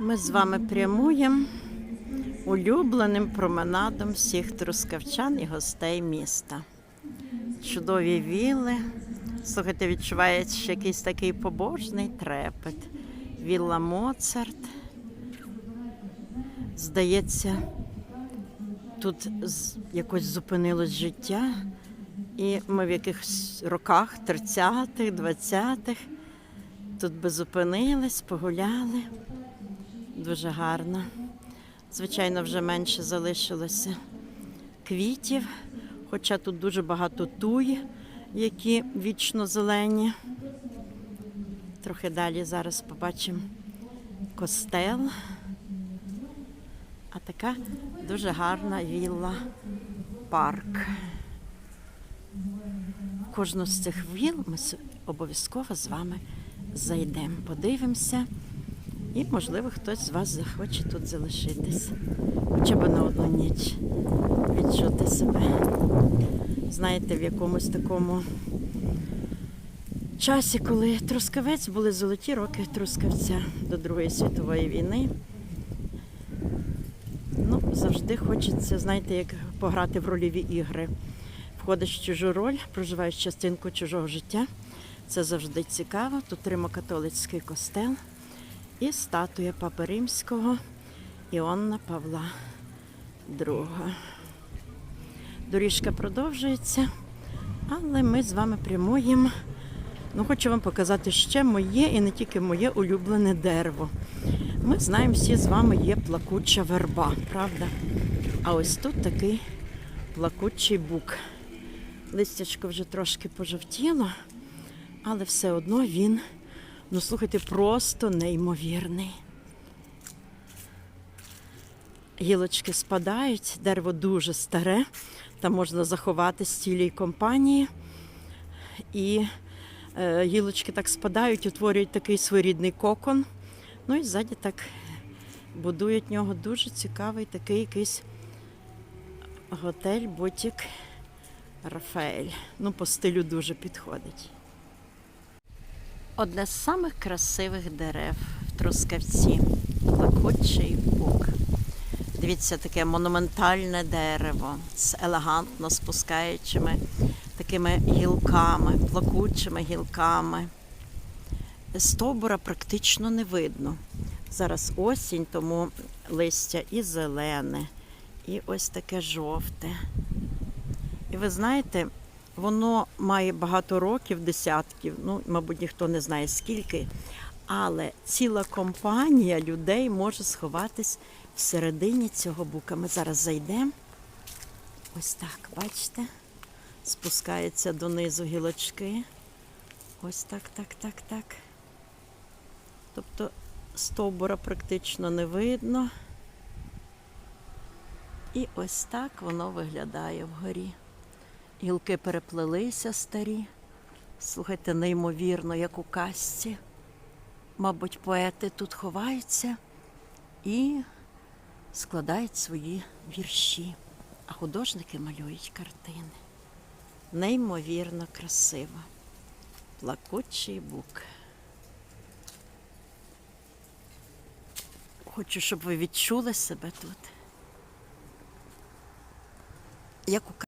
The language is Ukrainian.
Ми з вами прямуємо улюбленим променадом всіх трускавчан і гостей міста. Чудові віли. Слухайте, відчувається якийсь такий побожний трепет. Вілла Моцарт. Здається, тут якось зупинилось життя. І ми в якихось роках 30-х, 20-х тут би зупинились, погуляли. Дуже гарно. Звичайно, вже менше залишилося квітів, хоча тут дуже багато туй, які вічно зелені. Трохи далі зараз побачимо костел. А така дуже гарна вілла парк. Кожну з цих віл ми обов'язково з вами зайдемо, подивимося. І, можливо, хтось з вас захоче тут залишитись. Хоча б на одну ніч відчути себе. Знаєте, в якомусь такому часі, коли Трускавець були золоті роки Трускавця до Другої світової війни. Ну, завжди хочеться, знаєте, як пограти в рольові ігри. Входиш в чужу роль, проживаєш частинку чужого життя. Це завжди цікаво. Тут римо-католицький костел і статуя Папи Римського Іоанна Павла II. Доріжка продовжується, але ми з вами прямуємо. Ну, хочу вам показати ще моє і не тільки моє улюблене дерево. Ми знаємо, всі з вами є плакуча верба, правда? А ось тут такий плакучий бук. Листячко вже трошки пожовтіло, але все одно він, ну слухайте, просто неймовірний. Гілочки спадають, дерево дуже старе, там можна заховатись цілій компанії. І е, гілочки так спадають, утворюють такий своєрідний кокон. Ну і ззаді так будують нього дуже цікавий такий якийсь готель, бутік Рафаель. Ну, по стилю дуже підходить. Одне з самих красивих дерев в Трускавці плакучий бук. Дивіться, таке монументальне дерево з елегантно спускаючими такими гілками, плакучими гілками. Стовбура практично не видно. Зараз осінь, тому листя і зелене, і ось таке жовте. І ви знаєте, воно має багато років, десятків, ну, мабуть, ніхто не знає скільки, але ціла компанія людей може сховатись всередині цього бука. Ми зараз зайдемо. Ось так, бачите? Спускаються донизу гілочки. Ось так, так, так, так. Тобто стовбура практично не видно. І ось так воно виглядає вгорі. Гілки переплелися старі. Слухайте, неймовірно, як у казці. Мабуть, поети тут ховаються і складають свої вірші, а художники малюють картини. Неймовірно красиво. Плакучий бук. Хочу, щоб ви відчули себе тут. Як у